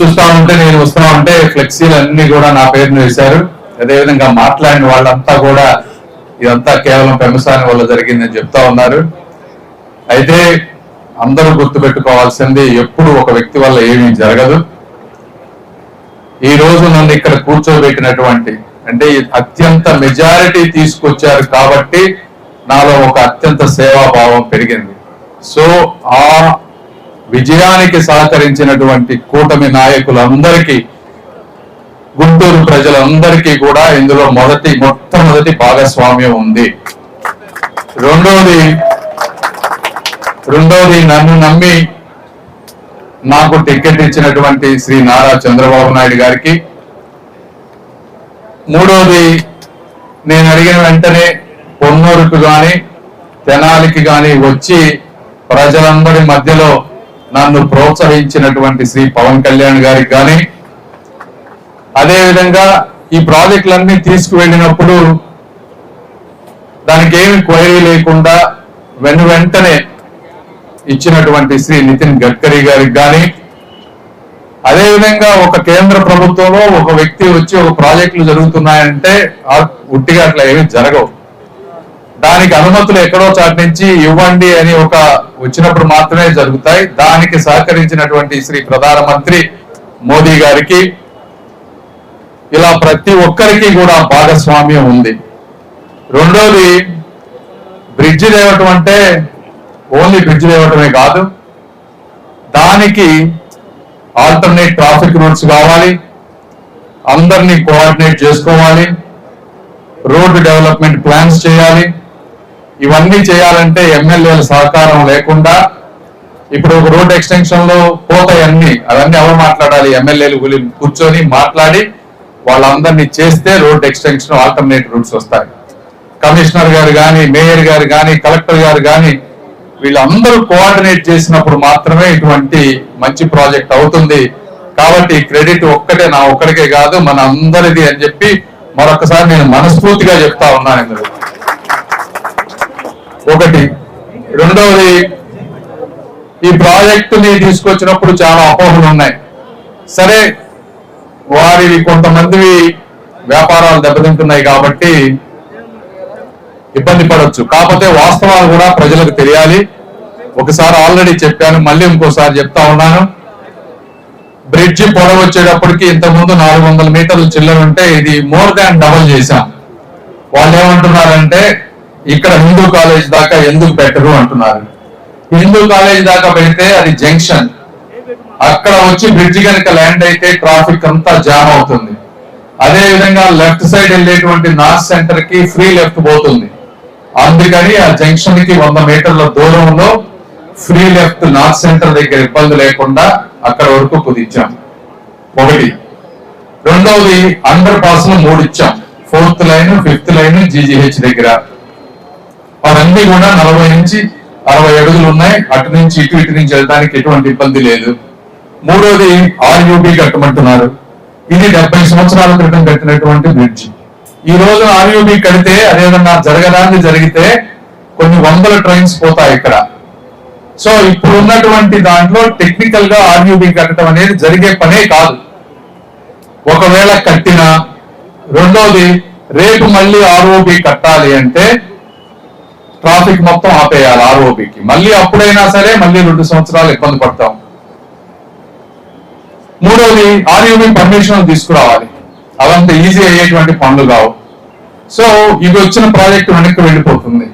చూస్తా ఉంటే నేను వస్తా ఉంటే ఫ్లెక్సీలు అన్ని కూడా నా పేరును వేశారు. అదేవిధంగా మాట్లాడిన వాళ్ళంతా కూడా ఇదంతా కేవలం పెంపసాని వల్ల జరిగిందని చెప్తా ఉన్నారు. అయితే అందరూ గుర్తుపెట్టుకోవాల్సింది ఎప్పుడు ఒక వ్యక్తి వల్ల ఏమీ జరగదు. ఈ రోజు నన్ను ఇక్కడ కూర్చోబెట్టినటువంటి అంటే అత్యంత మెజారిటీ తీసుకొచ్చారు కాబట్టి నాలో ఒక అత్యంత సేవాభావం పెరిగింది. సో ఆ విజయానికి సహకరించినటువంటి కూటమి నాయకులందరికీ గుంటూరు ప్రజలందరికీ కూడా ఇందులో మొదటి మొట్టమొదటి భాగస్వామ్యం ఉంది. రెండోది రెండోది నన్ను నమ్మి నాకు టికెట్ ఇచ్చినటువంటి శ్రీ నారా చంద్రబాబు నాయుడు గారికి. మూడోది నేను అడిగిన వెంటనే పొన్నూరుకు కానీ తెనాలికి కానీ వచ్చి ప్రజలందరి మధ్యలో నన్ను ప్రోత్సహించినటువంటి శ్రీ పవన్ కళ్యాణ్ గారికి కానీ అదేవిధంగా ఈ ప్రాజెక్టులన్నీ తీసుకువెళ్ళినప్పుడు దానికి ఏమి క్వైరీ లేకుండా వెను వెంటనే ఇచ్చినటువంటి శ్రీ నితిన్ గడ్కరీ గారికి కానీ అదేవిధంగా ఒక కేంద్ర ప్రభుత్వంలో ఒక వ్యక్తి వచ్చి ఒక ప్రాజెక్టులు జరుగుతున్నాయంటే ఉట్టిగా అట్లా ఏమీ జరగవు. దానికి అనుమతులు ఎక్కడో చాటి నుంచి ఇవ్వండి అని ఒక వచ్చినప్పుడు మాత్రమే జరుగుతాయి. దానికి సహకరించినటువంటి శ్రీ ప్రధానమంత్రి మోదీ గారికి ఇలా ప్రతి ఒక్కరికి కూడా భాగస్వామ్యం ఉంది. రెండోది బ్రిడ్జ్ లేవటం అంటే ఓన్లీ బ్రిడ్జ్ లేవటమే కాదు దానికి ఆల్టర్నేట్ ట్రాఫిక్ రూట్స్ కావాలి అందరినీ కోఆర్డినేట్ చేసుకోవాలి రోడ్డు డెవలప్మెంట్ ప్లాన్స్ చేయాలి ఇవన్నీ చేయాలంటే ఎమ్మెల్యేల సహకారం లేకుండా ఇప్పుడు ఒక రోడ్ ఎక్స్టెన్షన్లో పోతాయి అన్ని అవన్నీ ఎవరు మాట్లాడాలి? ఎమ్మెల్యేలు కూర్చొని మాట్లాడి వాళ్ళందరినీ చేస్తే రోడ్ ఎక్స్టెన్షన్ ఆల్టర్నేట్ రూట్స్ వస్తాయి. కమిషనర్ గారు కానీ మేయర్ గారు కానీ కలెక్టర్ గారు కానీ వీళ్ళందరూ కోఆర్డినేట్ చేసినప్పుడు మాత్రమే ఇటువంటి మంచి ప్రాజెక్ట్ అవుతుంది. కాబట్టి క్రెడిట్ ఒక్కటే నా ఒక్కడికే కాదు మన అందరిది అని చెప్పి మరొకసారి నేను మనస్ఫూర్తిగా చెప్తా ఉన్నాను ఇందులో. ఒకటి. రెండవది ఈ ప్రాజెక్టుని తీసుకొచ్చినప్పుడు చాలా అపోహలు ఉన్నాయి. సరే వారివి కొంతమందివి వ్యాపారాలు దెబ్బతింటున్నాయి కాబట్టి ఇబ్బంది పడవచ్చు కాకపోతే వాస్తవాలు కూడా ప్రజలకు తెలియాలి. ఒకసారి ఆల్రెడీ చెప్పాను మళ్ళీ ఇంకోసారి చెప్తా ఉన్నాను. బ్రిడ్జ్ పొడవు వచ్చేటప్పటికి ఇంతకుముందు నాలుగు వందల మీటర్లు చిల్లర ఉంటే ఇది మోర్ దాన్ డబల్ చేశాం. వాళ్ళు ఏమంటున్నారంటే ఇక్కడ హిందూ కాలేజ్ దాకా ఎందుకు పెట్టరు అంటున్నారు. హిందూ కాలేజ్ దాకా పెడితే అది జంక్షన్. అక్కడ వచ్చి బ్రిడ్జ్ కనుక ల్యాండ్ అయితే ట్రాఫిక్ అంతా జామ్ అవుతుంది. అదే విధంగా లెఫ్ట్ సైడ్ వెళ్ళేటువంటి నార్త్ సెంటర్కి ఫ్రీ లెఫ్ట్ పోతుంది. అందుకని ఆ జంక్షన్కి వంద మీటర్ల దూరంలో ఫ్రీ లెఫ్ట్ నార్త్ సెంటర్ దగ్గర ఇబ్బంది లేకుండా అక్కడ వరకు కుదిచ్చాం ఒకటి. రెండవది అండర్ పాస్లో మూడు ఇచ్చాం. Fourth line fifth line GGH దగ్గర. అవన్నీ కూడా నలభై నుంచి అరవై అడుగులు ఉన్నాయి. అటు నుంచి ఇటు ఇటు నుంచి వెళ్ళడానికి ఎటువంటి ఇబ్బంది లేదు. మూడోది ఆర్యూబి కట్టమంటున్నారు. ఇది డెబ్బై సంవత్సరాల క్రితం కట్టినటువంటి బ్రిడ్జ్. ఈ రోజు ఆర్యూబి కడితే అదేదన్నా జరగడానికి జరిగితే కొన్ని వందల ట్రైన్స్ పోతాయి ఇక్కడ. సో ఇప్పుడు ఉన్నటువంటి దాంట్లో టెక్నికల్గా ఆర్యూబి కట్టడం అనేది జరిగే పనే కాదు. ఒకవేళ కట్టినా రెండోది రేపు మళ్ళీ ఆర్ఓబి కట్టాలి అంటే ట్రాఫిక్ మొత్తం ఆపేయాలి ఆర్ఓబికి. మళ్ళీ అప్పుడైనా సరే మళ్ళీ రెండు సంవత్సరాలు ఇబ్బంది పడతాం. మూడోది ఆర్యూబి పర్మిషన్ తీసుకురావాలి. అవంత ఈజీ అయ్యేటువంటి పనులు కావు. సో ఇది వచ్చిన ప్రాజెక్టు వెనక్కి వెళ్ళిపోతుంది.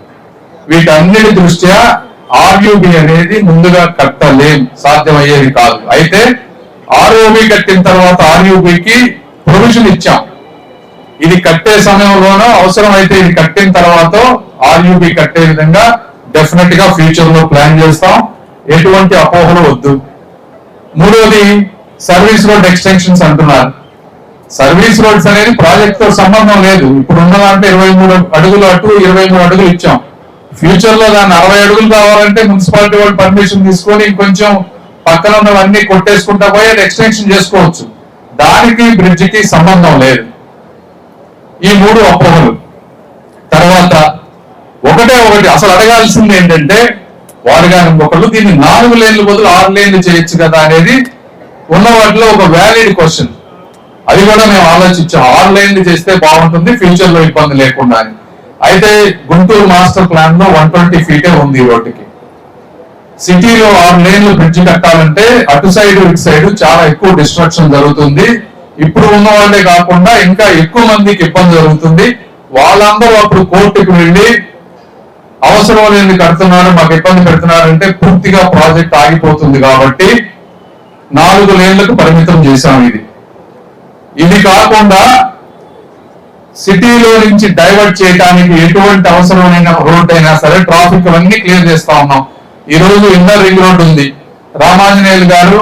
వీటన్నిటి దృష్ట్యా ఆర్యూబి అనేది ముందుగా కట్టలేం సాధ్యమయ్యేది కాదు. అయితే ఆర్ఓబి కట్టిన తర్వాత ఆర్యూబికి ప్రొవిజన్ ఇచ్చాం. ఇది కట్టే సమయంలోనో అవసరమైతే ఇది కట్టిన తర్వాత ఆర్యుబి కట్టే విధంగా డెఫినెట్గా ఫ్యూచర్లో ప్లాన్ చేస్తాం. ఎటువంటి అపోహలు వద్దు. మూడోది సర్వీస్ రోడ్ ఎక్స్టెన్షన్స్ అంటున్నారు. సర్వీస్ రోడ్స్ అనేది ప్రాజెక్ట్తో సంబంధం లేదు. ఇప్పుడు ఉన్నదంటే ఇరవై మూడు అడుగులు అటు ఇరవై మూడు అడుగులు ఇచ్చాం. ఫ్యూచర్లో దాన్ని అరవై అడుగులు కావాలంటే మున్సిపాలిటీ వాళ్ళు పర్మిషన్ తీసుకొని ఇంకొంచెం పక్కన ఉన్నవన్నీ కొట్టేసుకుంటా పోయి అది ఎక్స్టెన్షన్ చేసుకోవచ్చు. దానికి బ్రిడ్జ్కి సంబంధం లేదు. ఈ మూడు అపోహలు. తర్వాత ఒకటే ఒకటి అసలు అడగాల్సింది ఏంటంటే వారు ఒకళ్ళు దీన్ని నాలుగు లేన్లు బదులు ఆరు లేన్లు చేయొచ్చు కదా అనేది ఉన్న వాటిలో ఒక వ్యాలిడ్ క్వశ్చన్ అది కూడా మేము ఆలోచించాం ఆరు లైన్లు చేస్తే బాగుంటుంది ఫ్యూచర్లో ఇబ్బంది లేకుండా అని. అయితే గుంటూరు మాస్టర్ ప్లాన్లో వన్ ట్వంటీ ఫీటే ఉంది రోడ్డుకి. సిటీలో ఆరు లేన్లు బ్రిడ్జ్ కట్టాలంటే అటు సైడ్ ఇటు సైడ్ చాలా ఎక్కువ డిస్ట్రక్షన్ జరుగుతుంది. ఇప్పుడు ఉన్న వాళ్ళే కాకుండా ఇంకా ఎక్కువ మందికి ఇబ్బంది జరుగుతుంది. వాళ్ళందరూ అప్పుడు కోర్టుకు వెళ్ళి అవసరం లేని కడుతున్నారు మాకు ఇబ్బంది పెడుతున్నారంటే పూర్తిగా ప్రాజెక్ట్ ఆగిపోతుంది కాబట్టి నాలుగు లేన్లకు పరిమితం చేశాం ఇది. ఇది కాకుండా సిటీలో నుంచి డైవర్ట్ చేయడానికి ఎటువంటి అవసరమైన రోడ్ అయినా సరే ట్రాఫిక్ అవన్నీ క్లియర్ చేస్తా ఉన్నాం. ఈ రోజు ఇన్నర్ రింగ్ రోడ్ ఉంది. రామాంజనేయులు గారు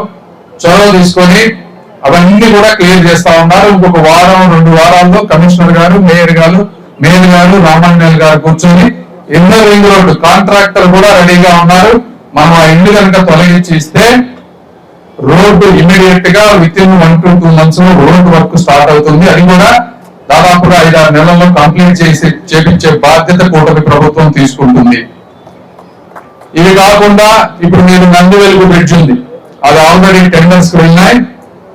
చొరవ తీసుకొని అవన్నీ కూడా క్లియర్ చేస్తా ఉన్నారు. ఇంకొక వారం రెండు వారాల్లో కమిషనర్ గారు మేయర్ గారు మేయర్ గారు రామాంజనేయులు గారు కూర్చొని ఎన్నో రింగ్ రోడ్డు కాంట్రాక్టర్ కూడా రెడీగా ఉన్నారు. మనం ఆ ఇల్లు కనుక తొలగించి ఇస్తే రోడ్డు ఇమీడియట్గా within one to two మంత్స్లో రోడ్ వర్క్ స్టార్ట్ అవుతుంది. అది కూడా దాదాపుగా ఐదారు నెలల్లో కంప్లీట్ చేసి చేపించే బాధ్యత కూటమి ప్రభుత్వం తీసుకుంటుంది. ఇవి కాకుండా ఇప్పుడు మీరు నంది వెలుగు బ్రిడ్జ్ ఉంది. అది ఆల్రెడీ టెండర్స్ వెళ్ళినాయి.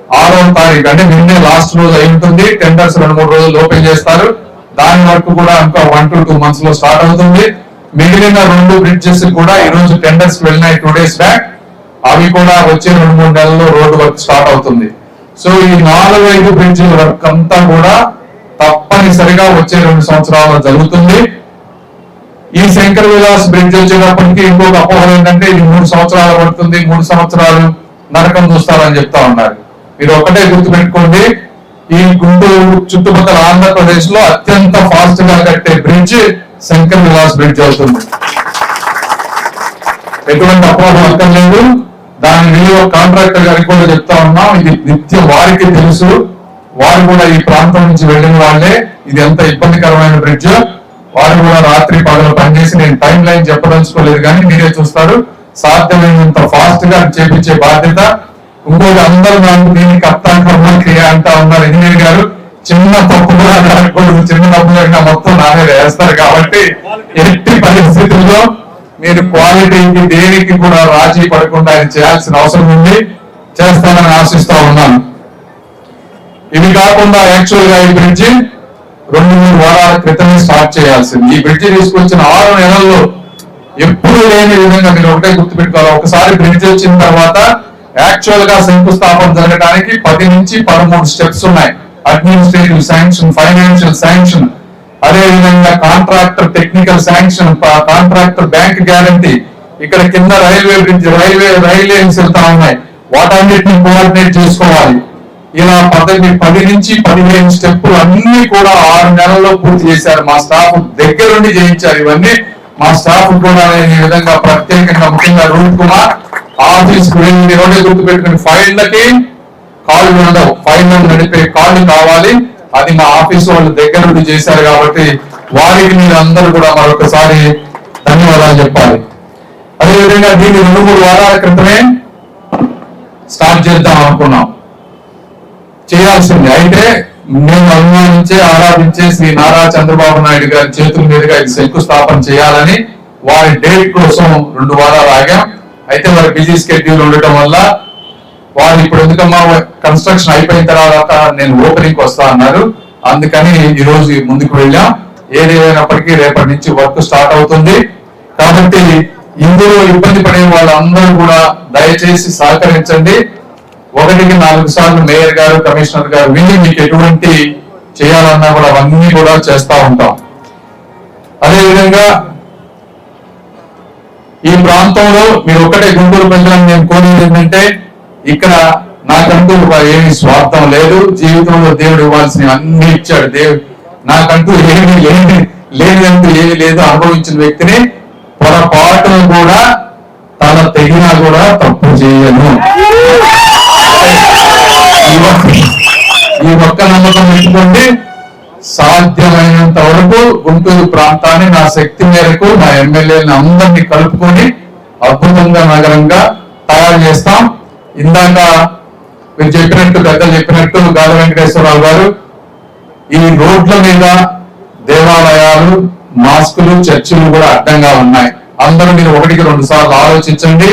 ఆరో తారీఖు అంటే నిన్నే లాస్ట్ రోజు అయి ఉంటుంది. టెండర్స్ రెండు మూడు రోజులు ఓపెన్ చేస్తారు. దాని వరకు కూడా ఇంకా వన్ టు టూ మంత్స్లో స్టార్ట్ అవుతుంది. మిగిలిన రెండు బ్రిడ్జెస్ కూడా ఈ రోజు టెండర్స్ వెళ్ళినాయి టూ డేస్ బ్యాక్ అవి కూడా వచ్చే రెండు మూడు నెలల్లో రోడ్డు వర్క్ స్టార్ట్ అవుతుంది. సో ఈ నాలుగు ఐదు బ్రిడ్జిల వర్క్ అంతా కూడా తప్పనిసరిగా వచ్చే రెండు సంవత్సరాల్లో జరుగుతుంది. ఈ శంకర్ విలాస్ బ్రిడ్జ్ వచ్చేటప్పటికి ఇంకొక అపోహలు ఏంటంటే ఇది మూడు సంవత్సరాలు పడుతుంది మూడు సంవత్సరాలు నరకం చూస్తారని చెప్తా ఉన్నారు. మీరు ఒకటే గుర్తుపెట్టుకోండి ఈ గుంటూరు చుట్టుపక్కల ఆంధ్రప్రదేశ్లో అత్యంత ఫాస్ట్గా కట్టే బ్రిడ్జ్ శంకర్ విలాస్ బ్రిడ్జ్ అవుతుంది. ఎటువంటి అపోహలు అక్కర్లేదు. దాని విలువ కాంట్రాక్టర్ గారికి కూడా చెప్తా ఉన్నాం ఇది నిత్యం వారికి తెలుసు. వారు కూడా ఈ ప్రాంతం నుంచి వెళ్ళిన వాళ్ళే. ఇది ఎంత ఇబ్బందికరమైన బ్రిడ్జ్. వారు కూడా రాత్రి పగలు పనిచేసి నేను టైం లైన్ చెప్పదలుచుకోలేదు కానీ మీరే చూస్తారు సాధ్యమైనంత ఫాస్ట్గా చేపించే బాధ్యత ఇంకోటి అందరూ నాకు దీనికి కర్మ క్రియ అంటా ఉన్నారు. ఇంజనీర్ గారు చిన్న తప్పు కూడా జరగకూడదు. చిన్న తప్పు జరిగినా మొత్తం నానే వేస్తారు కాబట్టి ఎట్టి పరిస్థితుల్లో మీరు క్వాలిటీకి దేనికి కూడా రాజీ పడకుండా ఆయన చేయాల్సిన అవసరం ఉంది. చేస్తానని ఆశిస్తా ఉన్నాను. ఇవి కాకుండా యాక్చువల్గా ఈ బ్రిడ్జి రెండు మూడు వారాల క్రితమే స్టార్ట్ చేయాల్సింది. ఈ బ్రిడ్జి తీసుకొచ్చిన ఆరు నెలల్లో ఎప్పుడు లేని విధంగా మీరు ఒకటే గుర్తుపెట్టుకోవాలి. ఒకసారి బ్రిడ్జ్ వచ్చిన తర్వాత యాక్చువల్గా శంకుస్థాపన జరగడానికి పది నుంచి పదమూడు స్టెప్స్ ఉన్నాయి. అడ్మినిస్ట్రేటివ్ శాంక్షన్ ఫైనాన్షియల్ శాంక్షన్ అదే విధంగా contractor technical sanction contractor bank guarantee ఇక్కడ కింద railway bridge railway rail lines వెళ్తా ఉన్నాయి. వాటన్నిటిని కోఆర్డినేట్ చేసుకోవాలి. ఇలా పదవి పది నుంచి పదిహేను స్టెప్పులు అన్ని కూడా ఆరు నెలల్లో పూర్తి చేశారు. మా స్టాఫ్ దగ్గరుండి చేయించారు ఇవన్నీ. మా స్టాఫ్ కూడా ఈ విధంగా ప్రత్యేకంగా ముఖ్యంగా రూప్ కుమార్ ఆఫీస్ గురించి ఒకటే గుర్తు పెట్టుకుని ఫైళ్ళకి కాళ్ళు ఉండవు. ఫైల్ నడిపే కాళ్ళు కావాలి. అది మా ఆఫీస్ వాళ్ళు దగ్గర నుండి చేశారు కాబట్టి వారికి మీరు అందరూ కూడా మరొకసారి ధన్యవాదాలు చెప్పాలి. అదేవిధంగా దీన్ని రెండు మూడు వారాల క్రితమే స్టార్ట్ చేద్దాం అనుకున్నాం. చేయాల్సింది. అయితే మేము అభిమానించే ఆరాధించే శ్రీ నారా చంద్రబాబు నాయుడు గారి చేతుల మీదుగా ఇది శంకుస్థాపన చేయాలని వారి డేట్ కోసం రెండు వారాలు ఆగాం. అయితే వారి బిజీ స్కెడ్యూల్ ఉండటం వల్ల వారు ఇప్పుడు ఎందుకమ్మా కన్స్ట్రక్షన్ అయిపోయిన తర్వాత నేను ఓపెనింగ్ వస్తా అన్నారు. అందుకని ఈ రోజు ముందుకు వెళ్ళాం. ఏదేమైనప్పటికీ రేపటి నుంచి వర్క్ స్టార్ట్ అవుతుంది. కాబట్టి ఇందులో ఇబ్బంది పడే వాళ్ళందరూ కూడా దయచేసి సహకరించండి. ఒకటికి నాలుగు సార్లు మేయర్ గారు కమిషనర్ గారు విని మీకు ఎటువంటి చేయాలన్నా కూడా అవన్నీ కూడా చేస్తా ఉంటాం. అదేవిధంగా ఈ ప్రాంతంలో మీరు ఒక్కటే గుంటూరు ప్రజలను నేను కోరేది ఏంటంటే ఇక్కడ నాకంటూ ఏమి స్వార్థం లేదు. జీవితంలో దేవుడు ఇవ్వాల్సిన అన్ని ఇచ్చాడు. దేవుడు నాకంటూ ఏమి లేని లేదంటూ ఏమి లేదు అనుభవించిన వ్యక్తిని పొరపాటును కూడా తన తెగినా కూడా తప్పు చేయను. ఈ ఒక్క- నమ్మకం పెట్టుకుంటే సాధ్యమైనంత వరకు గుంటూరు ప్రాంతాన్ని నా శక్తి మేరకు నా ఎమ్మెల్యేలను అందరినీ కలుపుకొని అద్భుతంగా నగరంగా తయారు చేస్తాం. ఇందాక మీరు చెప్పినట్టు పెద్దలు చెప్పినట్టు గాలి వెంకటేశ్వరరావు గారు ఈ రోడ్ల మీద దేవాలయాలు మాస్కులు చర్చిలు కూడా అడ్డంగా ఉన్నాయి. అందరూ మీరు ఒకటికి రెండు సార్లు ఆలోచించండి.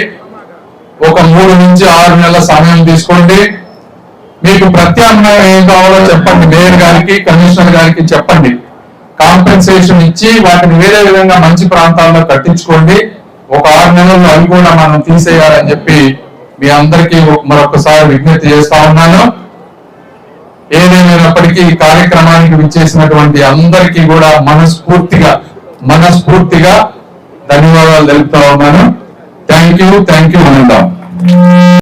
ఒక మూడు నుంచి ఆరు నెలల సమయం తీసుకోండి. మీకు ప్రత్యామ్నాయం ఏం కావాలో చెప్పండి. మేయర్ గారికి కమిషనర్ గారికి చెప్పండి. కాంపెన్సేషన్ ఇచ్చి వాటిని వేరే విధంగా మంచి ప్రాంతాల్లో కట్టించుకోండి. ఒక ఆరు నెలల్లో అవి కూడా మనం తీసేయాలని చెప్పి మీ అందరికీ మరొకసారి విజ్ఞప్తి చేస్తా ఉన్నాను. ఏదేమైనప్పటికీ ఈ కార్యక్రమానికి విచ్చేసినటువంటి అందరికీ కూడా మనస్ఫూర్తిగా మనస్ఫూర్తిగా ధన్యవాదాలు తెలుపుతా ఉన్నాను. Thank you thank you అనంటాం